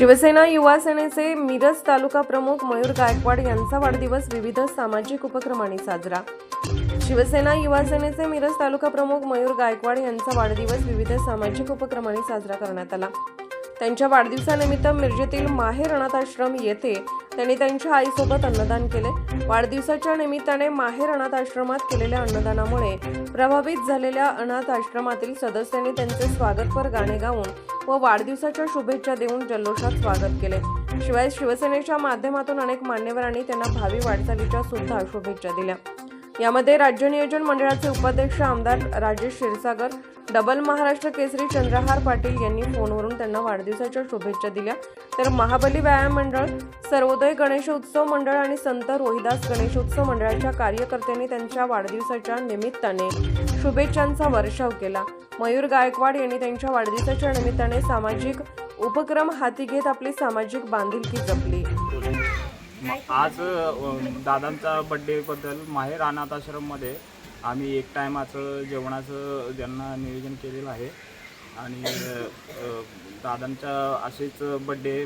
शिवसेना युवा सेनेचे मिरज तालुका प्रमुख मयूर गायकवाड यांचा वाढदिवस विविध सामाजिक उपक्रमांनी साजरा. शिवसेना युवा सेनेचे मिरज तालुका प्रमुख मयूर गायकवाड यांचा वाढदिवस विविध सामाजिक उपक्रमांनी साजरा करण्यात आला. त्यांच्या वाढदिवसानिमित्त मिरजेतील माहेर अनाथ आश्रम येथे त्यांनी त्यांच्या आईसोबत अन्नदान केले. वाढदिवसाच्या निमित्ताने माहेर अनाथ आश्रमात केलेल्या अन्नदानामुळे प्रभावित झालेल्या अनाथ आश्रमातील सदस्यांनी त्यांचे स्वागतपर गाणे गाऊन व वाढदिवसाच्या शुभेच्छा देऊन जल्लोषात स्वागत केले. शिवाय शिवसेनेच्या माध्यमातून अनेक मान्यवरांनी त्यांना भावी वाटचालीच्या सुद्धा शुभेच्छा दिल्या. यामध्ये राज्य नियोजन मंडळाचे उपाध्यक्ष आमदार राजेश क्षीरसागर डबल महाराष्ट्र केसरी चंद्रहार पाटील यांनी फोनवरून त्यांना वाढदिवसाच्या शुभेच्छा दिल्या. तर महाबली व्यायाम मंडळ सर्वोदय गणेशोत्सव मंडळ आणि संत रोहिदास गणेशोत्सव मंडळाच्या कार्यकर्त्यांनी त्यांच्या वाढदिवसाच्या निमित्ताने शुभेच्छांचा वर्षाव केला. मयूर गायकवाड यांनी त्यांच्या वाढदिवसाच्या निमित्ताने सामाजिक उपक्रम हाती घेत आपली सामाजिक बांधिलकी जपली. आज दादांचा बड्डेबद्दल माहेर अनाथ आश्रममध्ये आम्ही एक टायमाचं जेवणाचं ज्यांना नियोजन केलेलं आहे. आणि दादांच्या असेच बड्डे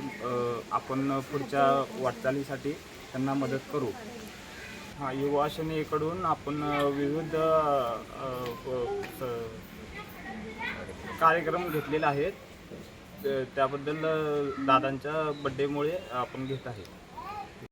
आपण पुढच्या वाटचालीसाठी त्यांना मदत करू. हा युवा सेनेकडून आपण विविध प- कार्यक्रम घेतलेले आहेत. त्याबद्दल दादांच्या बड्डेमुळे आपण घेत आहे.